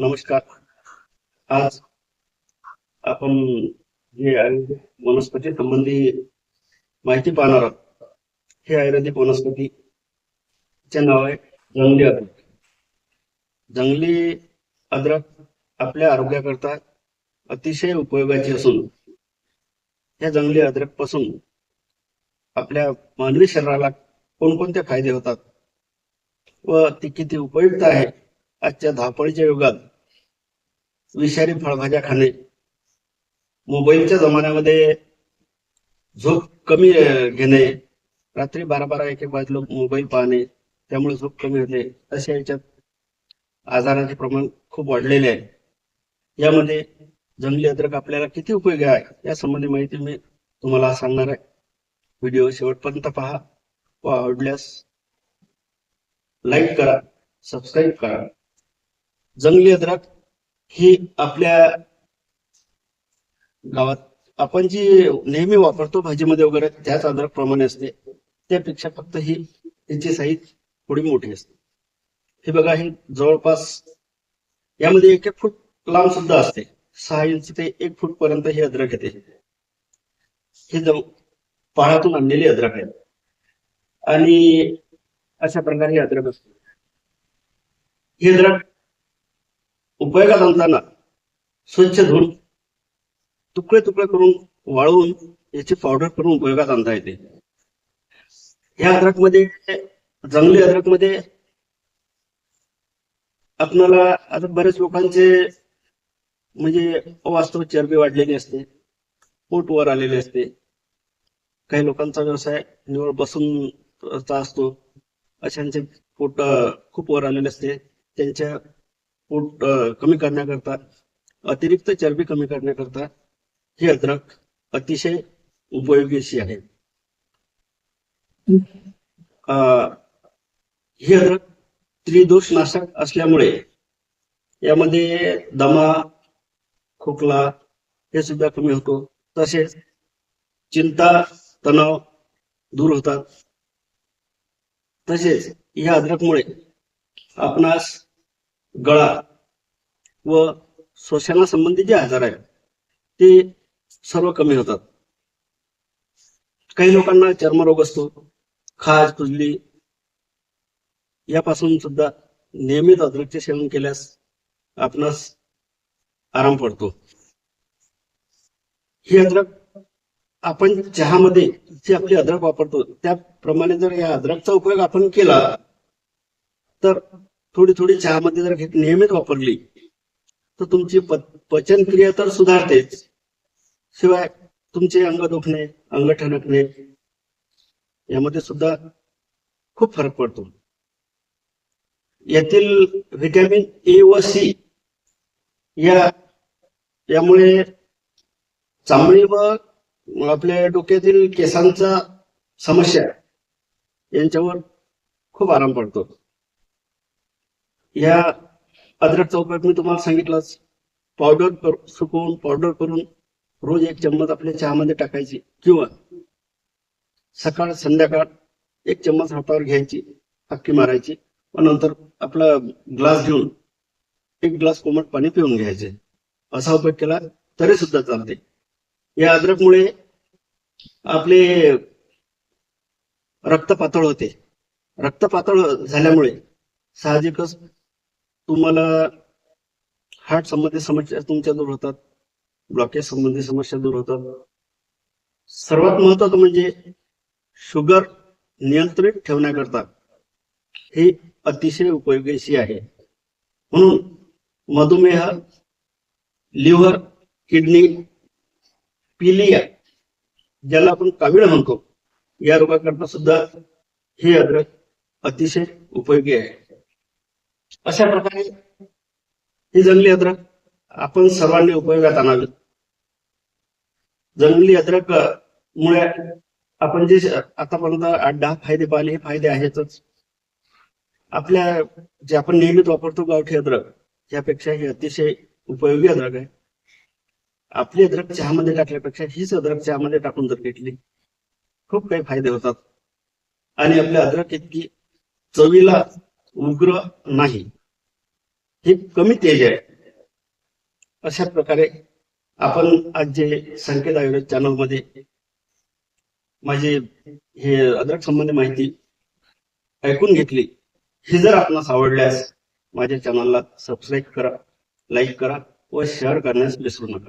नमस्कार. आज आपण जे आयुर्वेदिक वनस्पती संबंधी माहिती पाहणार आहोत. हे आयुर्वेदिक वनस्पती चे नाव आहे जंगली अद्रक. जंगली अद्रक आपल्या आरोग्याकरता अतिशय उपयोगाची असून या जंगली अद्रकपासून आपल्या मानवी शरीराला कोणकोणते फायदे होतात व ती किती उपयुक्त आहे आजच्या धावपळीच्या युगात विषारी फळभाज्या खाणे. मोबाईलच्या जमान्यामध्ये झोप कमी घेणे. रात्री बारा बारा एक एक वाजलो मोबाईल पाहणे. त्यामुळे झोप कमी होते. अशा याच्यात आजाराचे प्रमाण खूप वाढलेले आहे. यामध्ये जंगली अद्रक आपल्याला किती उपयोगी आहे या संबंधी माहिती मी तुम्हाला सांगणार आहे. व्हिडिओ शेवटपर्यंत पहा. व आवडल्यास लाईक करा सबस्क्राईब करा. जंगली अद्रक ही आपल्या गावात आपण जी नेहमी वापरतो भाजीमध्ये वगैरे त्याच अद्रक प्रमाणे असते. त्यापेक्षा फक्त ही त्याची साईज थोडी मोठी असते. हे बघा हे जवळपास यामध्ये एक एक फूट लांब सुद्धा असते. सहा इंच ते एक फूट पर्यंत ही अद्रक येते. हे जम पहाडातून आणलेली अद्रक आहे. आणि अशा प्रकारे ही अद्रक असते. ही अद्रक उपयोगात आणताना स्वच्छ धुवून तुकडे तुकडे करून वाळवून याची पावडर करून उपयोगात आणता येते. या अद्रकमध्ये जंगली अद्रकमध्ये आपणाला आता बरेच लोकांचे म्हणजे वास्तव चरबी वाढलेली असते पोट वर आलेले असते. काही लोकांचा व्यवसाय निवड बसून चा असतो. अशांचे पोट खूप वर आलेले असते. त्यांच्या पोट कमी करण्याकरता अतिरिक्त चरबी कमी करण्याकरता हे अद्रक अतिशय उपयोगी अशी आहे. अं, अद्रक त्रिदोष नाशक असल्यामुळे यामध्ये दमा खोकला हे सुद्धा कमी होतो. तसेच चिंता तणाव दूर होतात. तसेच या अद्रकमुळे आपणास गळा व श्वसनासंबंधी जे आजार आहेत ते सर्व कमी होतात. काही लोकांना चर्मरोग असतो खाज खुजली यापासून सुद्धा नियमित अद्रकचे सेवन केल्यास आपणास आराम पडतो. ही अद्रक आपण चहामध्ये जी आपली अद्रक वापरतो त्याप्रमाणे जर या अद्रकचा उपयोग आपण केला तर थोडी थोडी चहामध्ये जर नियमित वापरली तर तुमची पचनक्रिया तर सुधारतेच. शिवाय तुमचे अंग दुखणे अंग ठणकणे यामध्ये सुद्धा खूप फरक पडतो. यातील व्हिटॅमिन ए व सी या यामुळे चामडी व आपल्या डोक्यातील केसांचा समस्या यांच्यावर खूप आराम पडतो. या अद्रकचा उपयोग मी तुम्हाला सांगितलाच पावडर सुकवून पावडर करून रोज एक चम्मच आपल्या चहामध्ये टाकायची किंवा सकाळ संध्याकाळ एक चम्मच हातावर घ्यायची हक्की मारायची व नंतर आपला ग्लास घेऊन एक ग्लास कोमट पाणी पिऊन घ्यायचे. असा उपयोग केला तरी सुद्धा चालते. या अद्रकमुळे आपले रक्त पातळ होते. रक्त पातळ झाल्यामुळे साहजिकच तुम्हाला हार्ट संबंधी समस्या तुमच्या दूर होतात ब्लॉकेज संबंधी समस्या दूर होतात. सर्वात महत्वाचं म्हणजे शुगर नियंत्रित ठेवण्याकरता हे अतिशय उपयोगीशी आहे. म्हणून मधुमेह लिव्हर किडनी पिलिया ज्याला आपण कावीळ म्हणतो या रोगाकरता सुद्धा हे अद्रक अतिशय उपयोगी आहे. अशा प्रकारे ही जंगली अद्रक आपण सर्वांनी उपयोगात आणावी. जंगली अद्रक मुळे आपण जे आतापर्यंत आठ दहा फायदे पाहिले हे फायदे आहेतच. आपल्या जे आपण नियमित वापरतो गावठी अद्रक यापेक्षा ही अतिशय उपयोगी अद्रक आहे. आपली अद्रक चहामध्ये टाकल्यापेक्षा हीच अद्रक चहामध्ये टाकून जर घेतली खूप काही फायदे होतात. आणि आपल्या अद्रक इतकी चवीला उग्र नाही. हे कमी तेज आहे. अशा प्रकारे आपण आज जे संकेत आयुर्वेद चॅनलमध्ये माझी हे अद्रक संबंधी माहिती ऐकून घेतली ही जर आपणास आवडल्यास माझ्या चॅनलला सबस्क्राईब करा लाईक करा व शेअर करण्यास विसरू नका.